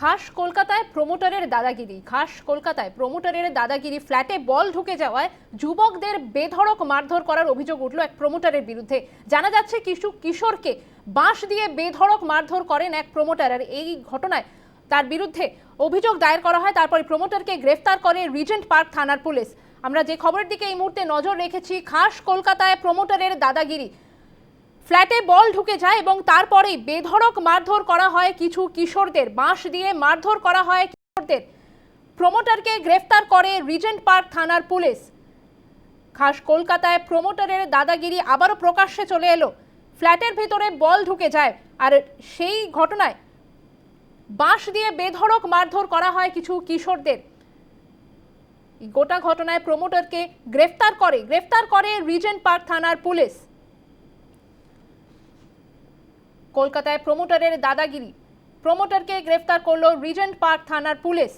খাস কলকাতায় প্রমোটারের দাদাগিরি। খাস কলকাতায় প্রমোটারের দাদাগিরি। ফ্ল্যাটে বল ঢুকে যাওয়ায় যুবকদের বেধড়ক মারধর করার অভিযোগ উঠল এক প্রমোটারের বিরুদ্ধে। জানা যাচ্ছে কিছু কিশোরকে বাঁশ দিয়ে বেধড়ক মারধর করেন এক প্রমোটার আর এই ঘটনায় তার বিরুদ্ধে অভিযোগ দায়ের করা হয়। তারপরে প্রমোটারকে গ্রেফতার করে রিজেন্ট পার্ক থানার পুলিশ। আমরা যে খবরের দিকে এই মুহূর্তে নজর রেখেছি, খাস কলকাতায় প্রমোটারের দাদাগিরি। ফ্ল্যাটে বল ঢুকে যায় এবং তারপরেই বেধড়ক মারধর করা হয় কিছু কিশোরদের। বাঁশ দিয়ে মারধর করা হয় কিশোরদের। প্রমোটারকে গ্রেফতার করে রিজেন্ট পার্ক থানার পুলিশ। খাস কলকাতায় প্রমোটারের দাদাগিরি আবারও প্রকাশ্যে চলে এলো। ফ্ল্যাটের ভেতরে বল ঢুকে যায় আর সেই ঘটনায় বাঁশ দিয়ে বেধড়ক মারধর করা হয় কিছু কিশোরদের। গোটা ঘটনায় প্রমোটারকে গ্রেফতার করে গ্রেফতার করে রিজেন্ট পার্ক থানার পুলিশ। কলকাতায় প্রমোটারের দাদাগিরি। প্রমোটারকে গ্রেফতার করল রিজেন্ট পার্ক থানার পুলিশ।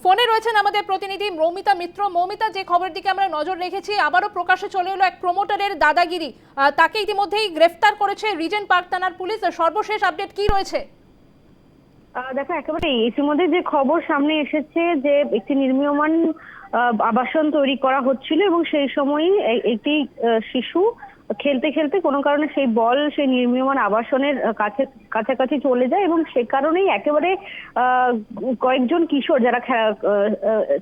ফোনে রয়েছেন আমাদের প্রতিনিধি মৌমিতা মিত্র। মৌমিতা, যে খবরের দিকে আমরা নজর রেখেছি, আবারও প্রকাশ্যে চলে এলো এক প্রমোটারের দাদাগিরি। তাকে ইতিমধ্যেই গ্রেফতার করেছে রিজেন্ট পার্ক থানার পুলিশ। সর্বশেষ আপডেট কি রয়েছে? দেখো, একেবারে ইতিমধ্যে যে খবর সামনে এসেছে যে একটি নির্মীয়মান আবাসন তৈরি করা হচ্ছিল এবং সেই সময়ই একটি শিশু খেলতে খেলতে কোনো কারণে সেই বল, সেই নির্মীয়মান আবাসনের কাছে, কাছাকাছি চলে যায় এবং সে কারণেই একেবারে কয়েকজন কিশোর যারা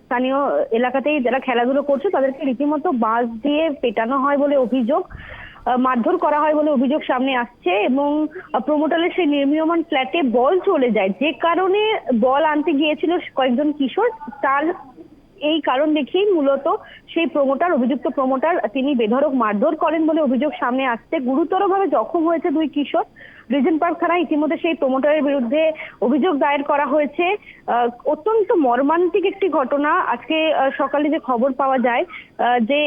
স্থানীয় এলাকাতেই যারা খেলাধুলো করছে, তাদেরকে রীতিমতো বাঁশ দিয়ে পেটানো হয় বলে অভিযোগ মারধর করা হয় বলে অভিযোগ সামনে আসছে এবং প্রমোটারের সেই নির্মীয়মান ফ্ল্যাটে বল চলে যায়। যে কারণে বল আনতে গিয়েছিল কয়েকজন কিশোর, তার এই কারণ দেখিয়েই মূলত সেই প্রমোটার অভিযুক্ত প্রমোটার তিনি বেধরক মারধর করেন বলে অভিযোগ সামনে আসছে। গুরুতরভাবে জখম হয়েছে দুই কিশোর। রিজেন্ট পার্ক থানায় ইতিমধ্যে সেই প্রমোটারের বিরুদ্ধে অভিযোগ দায়ের করা হয়েছে। অত্যন্ত মর্মান্তিক একটি ঘটনা। আজকে সকালে যে খবর পাওয়া যায় যে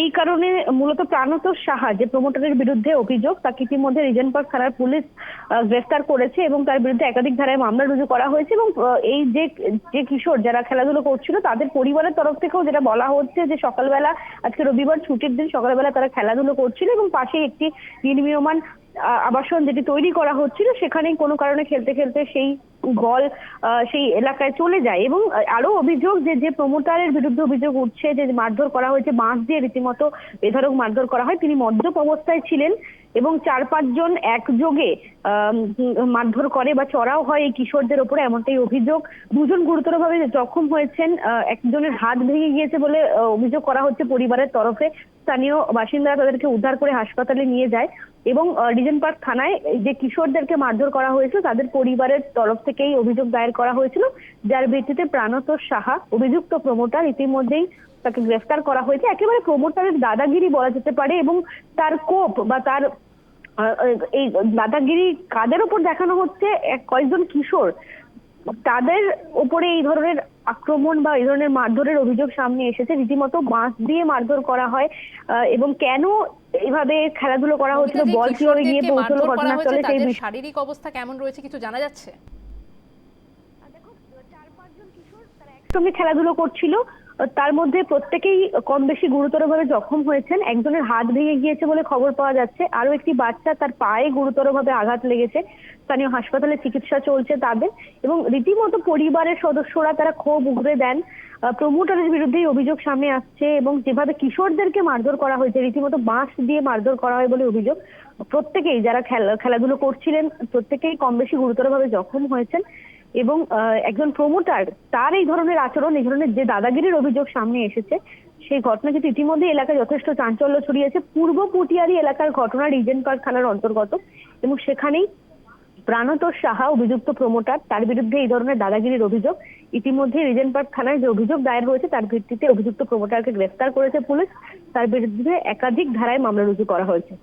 এই কারণে মূলত প্রাণতোষ সাহা, যে প্রমোটারের বিরুদ্ধে অভিযোগ, তাকে ইতিমধ্যে রিজেন্ট পার্ক থানার পুলিশ গ্রেফতার করেছে এবং তার বিরুদ্ধে একাধিক ধারায় মামলা রুজু করা হয়েছে এবং এই যে যে কিশোর যারা খেলাধুলো করছিল, তাদের পরিবারের তরফ থেকেও যেটা বলা হচ্ছে যে সকালবেলা, আজকে রবিবার ছুটির দিন সকালবেলা তারা খেলাধুলো করছিল এবং পাশেই একটি নির্মীয়মান আবাসন যেটি তৈরি করা হচ্ছিল সেখানেই কোনো কারণে খেলতে খেলতে সেই বল সেই এলাকায় চলে যায় এবং আরও অভিযোগ যে যে প্রমোটারের বিরুদ্ধে অভিযোগ উঠছে যে মারধর করা হয়েছে বাঁশ দিয়ে রীতিমতো বেধড়ক মারধর করা হয়। তিনি মদ্যপ অবস্থায় ছিলেন এবং চার পাঁচজন একযোগে মারধর করে বা চড়াও হয় এই কিশোরদের ওপরে এমনটাই অভিযোগ। দুজন গুরুতরভাবে জখম হয়েছেন একজনের হাত ভেঙে গিয়েছে বলে অভিযোগ করা হচ্ছে পরিবারের তরফে। স্থানীয় বাসিন্দারা তাদেরকে উদ্ধার করে হাসপাতালে নিয়ে যায় এবং রিজেন্ট পার্ক থানায় যে কিশোরদেরকে মারধর করা হয়েছিল তাদের পরিবারের তরফ থেকেই অভিযোগ দায়ের করা হয়েছিল যার ভিত্তিতে প্রাণতোষ সাহা অভিযুক্ত প্রমোটার ইতিমধ্যেই তাকে গ্রেফতার করা হয়েছে। একেবারে প্রমোটারের দাদাগিরি বলা যেতে পারে এবং তার কোপ বা তার এই দাদাগিরি কাদের ওপর দেখানো হচ্ছে? কয়েকজন কিশোর। তাদের উপরে এই ধরনের আক্রমণ বা এই ধরনের মারধরের অভিযোগ সামনে এসেছে। রীতিমতো বাঁশ দিয়ে মারধর করা হয় আহ, এবং কেন এইভাবে খেলাধুলো করা হচ্ছিল? বল কীভাবে গিয়ে পৌঁছলো? ঘটনাস্থলে সেই শারীরিক অবস্থা কেমন রয়েছে কিছু জানা যাচ্ছে? সঙ্গে খেলাধুলো করছিল। তার মধ্যে প্রত্যেকেই কম বেশি গুরুতরভাবে জখম হয়েছেন। একজনের হাত ভেঙে গিয়েছে বলে খবর পাওয়া যাচ্ছে। আরও একটি বাচ্চা তার পায়ে গুরুতরভাবে আঘাত লেগেছে। স্থানীয় হাসপাতালে চিকিৎসা চলছে তাদের এবং রীতিমতো পরিবারের সদস্যরা তারা ক্ষোভ উগরে দেন। প্রমোটারের বিরুদ্ধেই অভিযোগ সামনে আসছে এবং যেভাবে কিশোরদেরকে মারধর করা হয়েছে, রীতিমতো বাঁশ দিয়ে মারধর করা হয় বলে অভিযোগ, প্রত্যেকেই যারা খেলা- খেলাধুলো করছিলেন, প্রত্যেকেই কম বেশি গুরুতরভাবে জখম হয়েছেন। এবং একজন প্রমোটার তার এই ধরনের আচরণ, এই ধরনের যে দাদাগিরির অভিযোগ সামনে এসেছে, সেই ঘটনা কিন্তু ইতিমধ্যে এলাকায় যথেষ্ট চাঞ্চল্য ছড়িয়েছে। পূর্ব পুটিয়ারি এলাকার ঘটনা রিজেন পার্ক থানার অন্তর্গত এবং সেখানেই প্রাণতোষ সাহা, অভিযুক্ত প্রমোটার তার বিরুদ্ধে এই ধরনের দাদাগিরির অভিযোগ। ইতিমধ্যে রিজেন পার্ক থানায় যে অভিযোগ দায়ের হয়েছে, তার ভিত্তিতে অভিযুক্ত প্রমোটারকে গ্রেফতার করেছে পুলিশ। তার বিরুদ্ধে একাধিক ধারায় মামলা রুজু করা হয়েছে।